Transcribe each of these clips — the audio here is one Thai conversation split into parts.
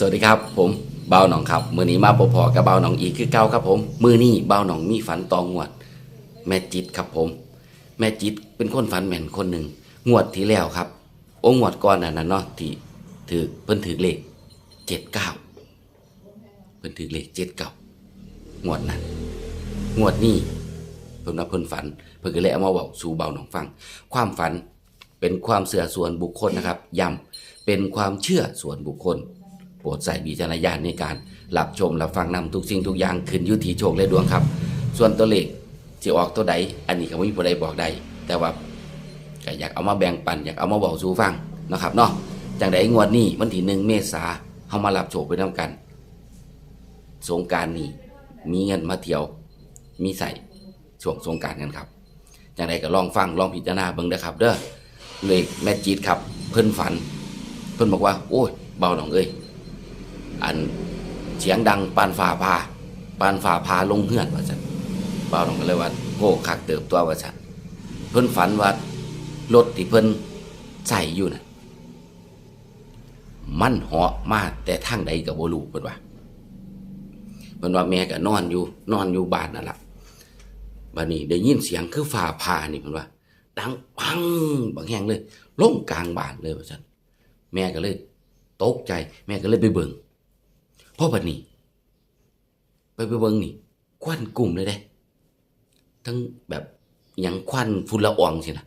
สวัสดีครับ ผมเบาหนองครับ มือนี้มาพบพอกับเบาหนองอีกคือเก่าครับผม มือนี้เบาหนองมีฝันตองงวด แม่จิตครับผม แม่จิตเป็นคนฝันแม่นคนหนึ่งงวดที่แล้วครับโอ้งวดก่อนน่ะนะเนาะที่ถือเพิ่นถือเลขเจ็ดเก้าเพิ่นถือเลขเจ็ดเก้างวดนั้นงวดนี้เพิ่นว่าเพิ่นฝัน เพิ่นก็เลยเอามาบอกสู่เบาหนองฟัง ความฝันเป็นความเสื่อส่วนบุคคลนะครับย้ำเป็นความเชื่อส่วนบุคคล โปรดใส่วิจารณญาณในการรับชมรับฟังนำทุกสิ่งทุกอย่างขึ้นยุทีโชคและดวงครับ ส่วนตัวเลขจะออกตัวใดอันนี้ก็ไม่มีผู้ใดบอกได้แต่ว่าก็อยากเอามาแบ่งปันอยากเอามาบอกสู่ฟังนะครับเนาะจังไดงวดนี้วันที่หนึ่งเมษาเฮามารับโชคไปนํกัน สงการนี้มีเงินมาเที่ยว มีใส่ช่วงสงการกันครับจังไดก็ลองฟังลองพิจารณาเบิ่งเด้อครับ เด้อเลขแม่จีดครับ เพิ่นฝัน เพิ่นบอกว่า โอ้ยเบาหน่องเอ้ย อันเสียงดังปานฝ่าพาปานฝ่าพาลงเฮือนว่าซั่นเบาหน่องก็เลยว่าโง่คักเติบตัวว่าซั่นเพิ่นฝันว่ารถที่เพิ่นใส่อยู่น่ะมันเหาะมาแต่ทางใดก็บ่รู้เพิ่นว่าเพิ่นว่าแม่ก็นอนอยู่ นอนอยู่บ้านนั่นแหละบัดนี้ได้ยินเสียงคือฝ่าพานี่เพิ่นว่าดังปังบางแห่งเลยลงกลางบ้านเลยว่าซั่นแม่ก็เลยตกใจ แม่ก็เลยไปเบิ่ง พ่อบัดนี้ ไปไปเบิงนี่ ควันกลุ่มเลยเด้ ทั้งแบบยังควันฝุ่นละอองสินะ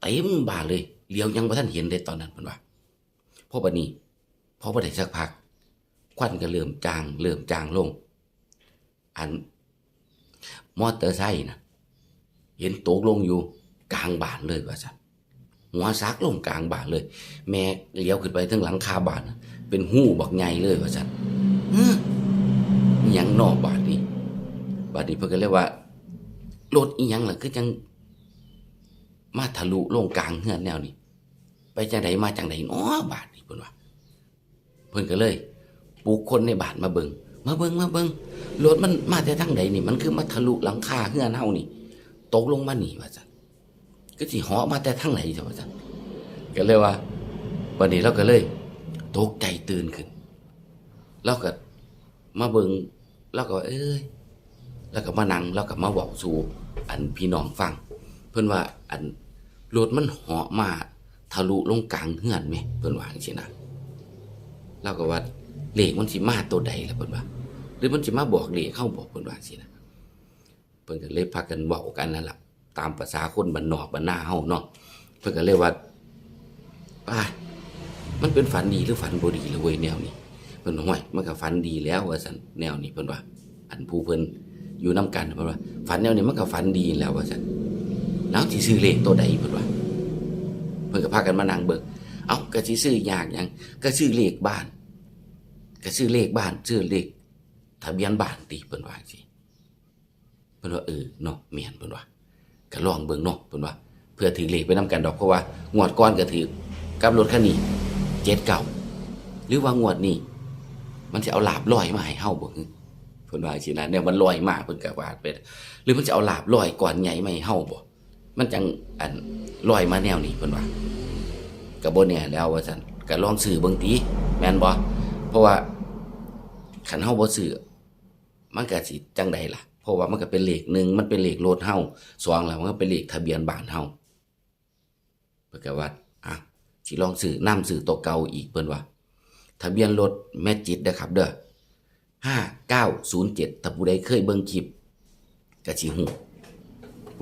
เต็มบ้าเลยเลี้ยวยังบ่ทันเห็นเลยตอนนั้นเพิ่นว่าพ่อบัดนี้พอบ่ได้สักพัก ควันก็เริ่มจางเริ่มจางลง อันมอเตอร์ไซค์นะเห็นตกลงอยู่กลางบ้านเลยว่าซั่นหัวซักลงกลางบ้านเลย แม่เลี้ยวขึ้นไปทั้งหลังคาบ้านนะเป็นหู้บักใหญ่เลยว่าสัน ออิหยังนอกบานนี้บานนี้เพิ่นก็เรียกว่ารถอีหยังล่ะคือจังมาทะลุลงกลางเฮือนแนวนี้ไปจังไดมาจังไดเนาะบานนี้เพิ่นว่าเพิ่นก็เลยปลุกคนในบานมาเบิงมาเบิงมาเบิงรถมันมาแต่ทางใดนี่ มันคือมาทะลุหลังคาเฮือนเฮานี่ตกลงมาหนีว่าซั่นก็สิเหาะมาแต่ทางไหนจ้ะว่าจังก็เลยว่าวันนี้เราก็เลย ตกใจตื่นขึ้น เราก็มาเบิงเราก็เอ้ยแล้วก็มานั่งแล้วก็มาบอกสู่อันพี่น้องฟัง เพิ่อนว่าอันรถมันเหาะมาทะลุลงกลางเฮือนไหมเพิ่อนว่าจังซี่นะเราก็ว่าเลขมันสิมาตัวใดล่ะเพิ่อนว่าหรือมันสิมาบอกเลขเข้าบอกเพิ่อนว่าจังซี่นะเพิ่อนก็เลยพากันเว้ากันนั่นแหละตามภาษาคนบ้านนอกบ้านหน้าเฮาเนาะเพิ่อนก็เลยว่าป้ามันเป็นฝันดีหรือฝันบ่ดีลยเว้ยแนวนี้ เพิ่นห้วยมันก็ฝันดีแล้วว่าซั่นแนวนี้เพิ่นว่าอันผู้เพิ่นอยู่นํกันเพิ่นว่าฝันแนวนี้มันก็ฝันดีแล้วว่าซั่นแล้วสิซื้อเลขตัวใดเพิ่นว่าเพิ่นก็พากันมานั่งเบิ่งเอ้าก็สิซื้อยากยังก็ซื้อเลขบ้าน ก็ซื้อเลขบ้านซื้อเลขทะเบียนบ้านติเพิ่นว่าจังซี่เพิ่นว่าเออเนาะแม่นเพิ่นว่าก็ลองเบิ่งเนาะเพิ่นว่า เพื่อถือเลขไปนํกันดอกเพราะว่างวดก่อนก็ถือกับรถคันนี้เจ็ดเก่าหรือว่างวดนี้ มันจะเอาลาบลอยมาให้เฮาบ่ฮึเพิ่นว่าสินะเนี่ยมันลอยมาเพิ่นก็ว่าไปหรือมันจะเอาลาบลอยก่อนใหญ่มาให้เฮาบ่มันจังอันลอยมาแนวนี้เพิ่นว่าก็บ่แน่แล้วว่าซั่นก็ลองซื้อเบิ่งติแม่นบ่เพราะว่าคันเฮาบ่ซื้อมันก็สิจังใดล่ะเพราะว่ามันก็เป็นเลขหนึ่งมันเป็นเลขรถเฮาสองแล้วมันก็เป็นเลขทะเบียนบ้านเฮาเพิ่นก็ว่าอะสิลองซื้อนํซื้อตัวเก่าอีกเพิ่นว่า ทะเบียนรถแม่จิตนะครับ เด้อ5907ถ้าผู้ใดเคยเบิ่งคลิปก็สิฮู้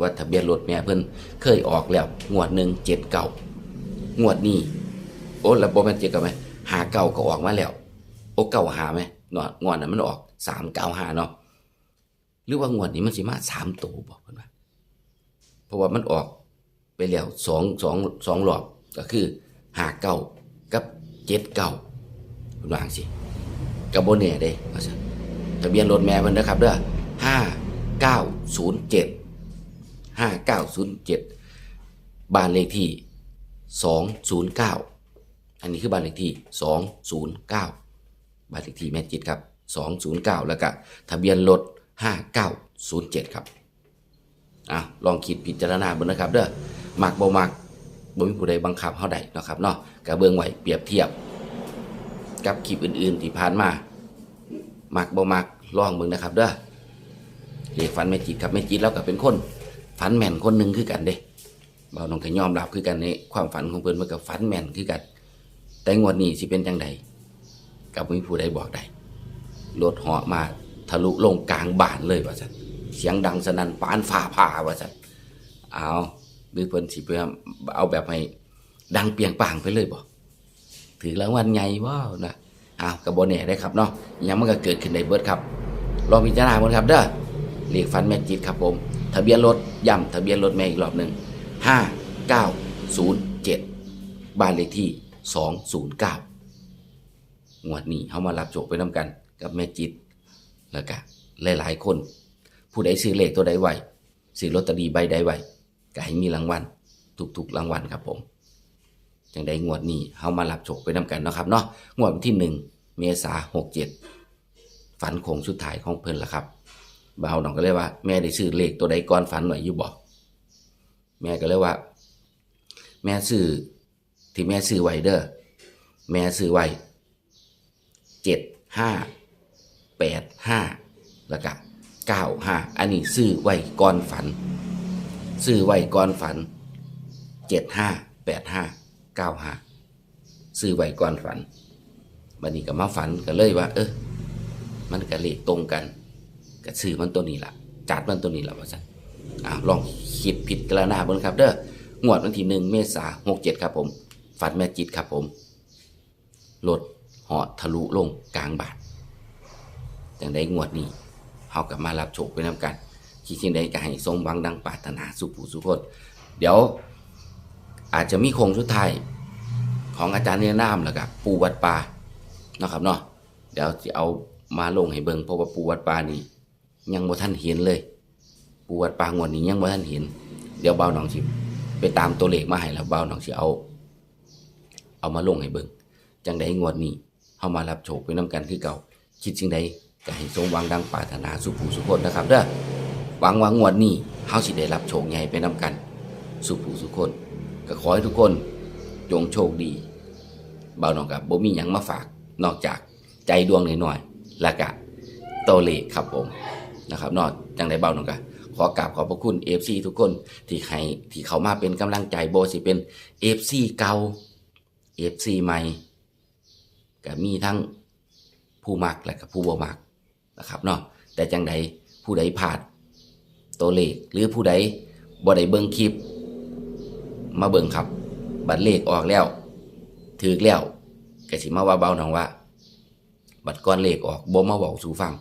ว่าทะเบียนรถแม่เพิ่นเคยออกแล้ว งวดหนึ่งเจ็ดเก่างวดนี้ โอ้แล้วบ่แม่นเจ็ดก่าไหมหาเก่าก็ออกมาแล้ว โอ้เก่าหาไหมเนาะงวดนั้นมันออกสามเก้าหาเนาะหรือว่างวดนี้มันสิมาสามตัวบอกเพิ่นว่าเพราะว่ามันออกไปแล้วสองสองสองรอบก็คือหาเก้ากับเจ็ดเก้า เพิ่นวาจังซี่กับโบเน่เด้ว่าซั่นทะเบียนรถแม่เพิ่นนะครับเด้อห้าเก้าศูนย์เจ็ดห้าเก้าศูนย์เจ็ดบ้านเลขที่สองศูนย์เก้าอันนี้คือบ้านเลขที่สองศูนย์เก้าบ้านเลขที่แม่จิตครับสองศูนย์เก้าแล้วก็ทะเบียนรถ5907ครับอะลองคิดพิจารณาเบิ่งนะครับเด้อมักบ่มักบ่มีผู้ใดบังคับเฮาได้เนาะครับเนาะก็เบิ่งไว้เปรียบเทียบ กับคลิปอื่นๆที่ผ่านมา มักบ่มักลองเบิ่งนะครับ เด้อเรียกฝันแม่จิตครับแม่จิตแล้วก็เป็นคนฝันแม่นคนหนึ่งคือกันเด้เบาน้องก็ยอมรับคือกันในความฝันของเพิ่นมันก็ฝันแม่นคือกัน แต่งวดนี้สิเป็นจังใดกับมีผู้ใดบอกได้รถเหาะมาทะลุลงกลางบ้านเลยว่าซั่นเสียงดังสนั่นปานฟ้าผ่าว่าซั่นเอาหรือเพิ่นสิไปเอาแบบให้ดังเปียงป่างไปเลยบ่ ถือรางวัลใหญ่ว้าวนะอ้าวกับบแน่ได้ครับเนาะยังมันก็เกิดขึ้นในเบิร์ดครับลองพิจารณาบนครับเด้อเลขฟันแม่จิตครับผม ทะเบียนรถย้ำทะเบียนรถแม่อีกรอบหนึ่งห้าเก้าศูนย์เจ็ดบ้านเลขที่สองศูนย์เก้างวดนี้เขามารับโจกไปน้ำกัน กับแม่จิตแล้วก็หลายๆคน ผู้ใดซื้อเลขตัวใดไว้ซื้อลอตเตอรี่ใบใดไว้ก็ให้มีรางวัลทุกๆรางวัลครับผม จังได้งวดนี้เฮามารับโชคไปนำกันเนาะครับเนาะงวดวันที่หนึ่งเมษาหกเจ็ดฝันโคงสุดท้ายของเพิ่นละครับบ่าวน้องก็เลยว่าแม่ได้ซื้อเลขตัวใดก่อนฝันหน่อยอยู่บอกแม่ก็เลยว่า แม่ซื้อที่แม่ซื้อไวเด้อแม่ซื้อไวเจ็ดห้าแปดห้าแล้วก็เก้าห้าอันนี้ซื้อไว้ก่อนฝัน ซื้อไว้ก่อนฝันเจ็ดห้าแปดห้า เก้าห้าซื้อไว้ก่อนฝันบันนี้ก็มาฝันก็เลยว่า เออ มันก็เลขตรงกันก็ซื้อมันตัวนี้ละจัดมันตัวนี้ละว่าสันอ้าลองคิดผิดกระนาบนครับ เด้องวดวันที่หนึ่งเมษาหกเจ็ดครับผม ฝันแม่จิตครับผมรถเหาะทะลุลงกลางบาทจังได้งวดนี้เฮากลับมารับโชคไปนำกันคิดที่นใดก็ให้สมหวังดังปรารถนาสุผู้สุคนเดี๋ยว อาจจะมีโครงสุดท้ายของอาจารย์เนียนามแล้วกับปูวัดป่านะครับเนาะเดี๋ยวจะเอามาลงให้เบิงเพราะว่าปูวัดป่านี่ยังบ่ท่านเห็นเลย ปูวัดป่างวดนี้ยังบ่ท่านเห็น เดี๋ยวเบาหนองสิไปตามตัวเลขมาให้แล้วเบาหนองสิเอา เอามาลงให้เบิงจังใดงวดนี้เฮามารับโชคไปนํกันคือเก่า คิดสิ่งใดก็ให้สมหวังดังปรารถนาสุผู้สุคนนะครับเด้อหวังว่างวดนี้เฮาสิได้รับโชคใหญ่ไปนํกัน สุผู้สุคน ก็ขอให้ทุกคนจงโชคดีบ่าวน้องกับบ่มีหยังมาฝากนอกจากใจดวงหน่อยๆและกะตัวเลครับผมนะครับนอกจังไดบ่าวน้องกะขอกราบขอบพระคุณ FC ทุกคนที่ให้ที่เขามาเป็นกำลังใจโบสิเป็น FC เก่า FC ใหม่ก็มีทั้งผู้มักและก็ผู้บ่มักนะครับเนาะแต่จังใดผู้ใดผ่านตัวเลขหรือผู้ใดบ่ได้เบิ่งคลิป มาเบิ่งครับ บัตรเลขออกแล้วถือแล้วก็สิมาว่าเบาหนองว่า บัตรก้อนเลขออกบ่มาบอกสู่ฟัง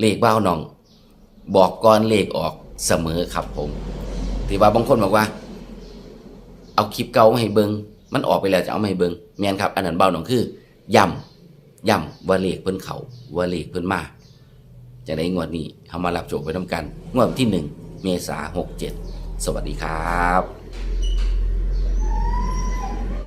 เลขเบาหนอง บอกก่อนเลขออกเสมอครับผมที่ว่าบางคนบอกว่า เอาคลิปเก่ามาให้เบิงมันออกไปแล้วจะเอามาให้เบิงแมนครับ อันนั้นเบาหนองคือย้ำย้ำว่าเลขเพิ่นเขาว่าเลขเพิ่นมาจะได้งวดนี้เอามารับโจกไปทำกัน งวดที่หนึ่งเมษาหกเจ็ดสวัสดีครับ